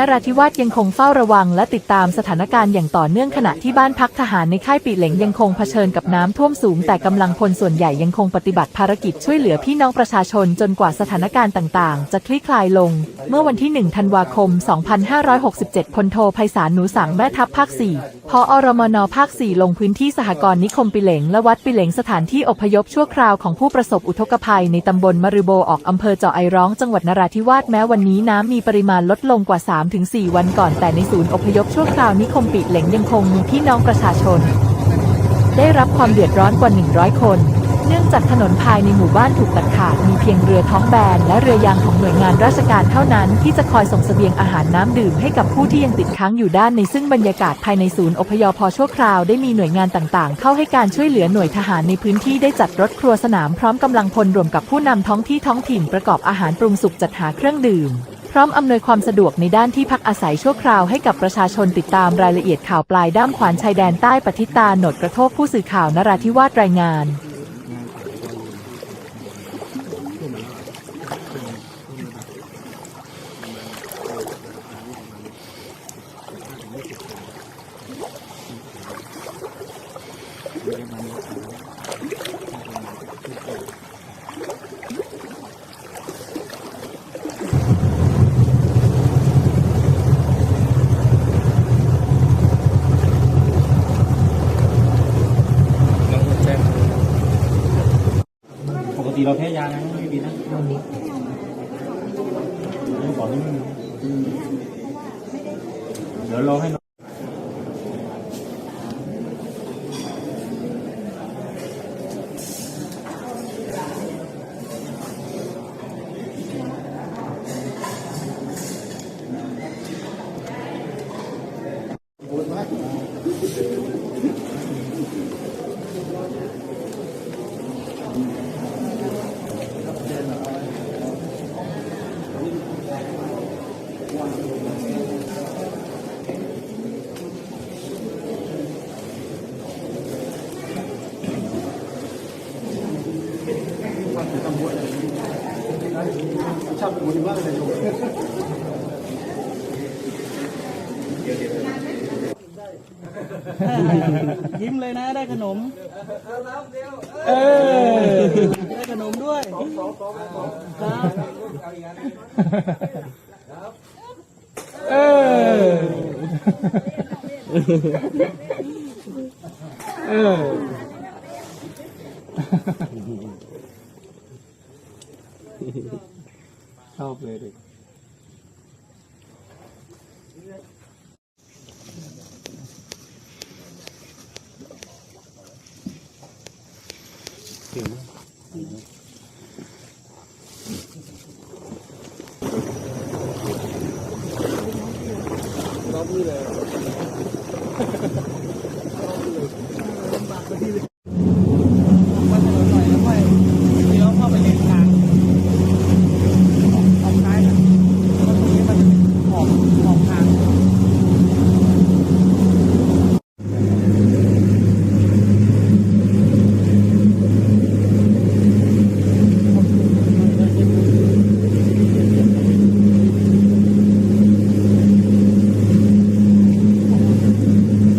นราธิวาสยังคงเฝ้าระวังและติดตามสถานการณ์อย่างต่อเนื่องขณะที่บ้านพักทหารในค่ายปีเหลงยังคงเผชิญกับน้ำท่วมสูง แต่กำลังพลส่วนใหญ่ยังคงปฏิบัติภารกิจช่วยเหลือพี่น้องประชาชนจนกว่าสถานการณ์ต่างๆ จะคลี่คลายลง เมื่อวันที่ 1 ธันวาคม 2567 พลโทไพศาลหนูสังแม่ทัพภาค 4 พออรมนภาค 4 ลงพื้นที่สหกรณ์นิคมปิเหลงและวัดปิเหลงสถานที่อพยพชั่วคราวของผู้ประสบอุทกภัยในตำบลมะรือโบออกอำเภอเจาะไอร้องจังหวัดนราธิวาสแม้วันนี้น้ำมีปริมาณลดลงกว่า3-4 วันก่อนแต่ในศูนย์อพยพชั่วคราวนิคมปิเหลงยังคงมีพี่น้องประชาชน ได้รับความเดือดร้อนกว่า 100 คน เนื่องจากถนนภายในหมู่บ้านถูกตัดขาดมีเพียงเรือท้องแบน และเรือยางของหน่วยงานราชการเท่านั้น ที่จะคอยส่งเสบียงอาหารน้ำดื่มให้กับผู้ที่ยังติดค้างอยู่ด้านในซึ่งบรรยากาศภายในศูนย์อพยพชั่วคราวได้มีหน่วยงานต่างๆ เข้าให้การช่วยเหลือหน่วยทหารในพื้นที่ได้จัดรถครัวสนามพร้อมกำลังพลรวมกับผู้นำท้องที่ท้องถิ่นประกอบอาหารปรุงสุกจัดหาเครื่องดื่ม พร้อมอำนวยความสะดวกในด้านที่พักอาศัยชั่วคราวให้กับประชาชนติดตามรายละเอียดข่าวปลายด้ามขวานชายแดนใต้ปฏิตาโหนดกระโทกผู้สื่อข่าวนราธิวาสรายงาน ปกติเราแพ้ยานะไม่มีนะไม่มีก่อนนี่ไม่มีเดี๋ยวรอให้ น้อง ยิ้มเลยนะได้ขนม เออ ได้ขนมด้วยครับเออ เออ ชอบเลยเด็ก รอบนี้เลย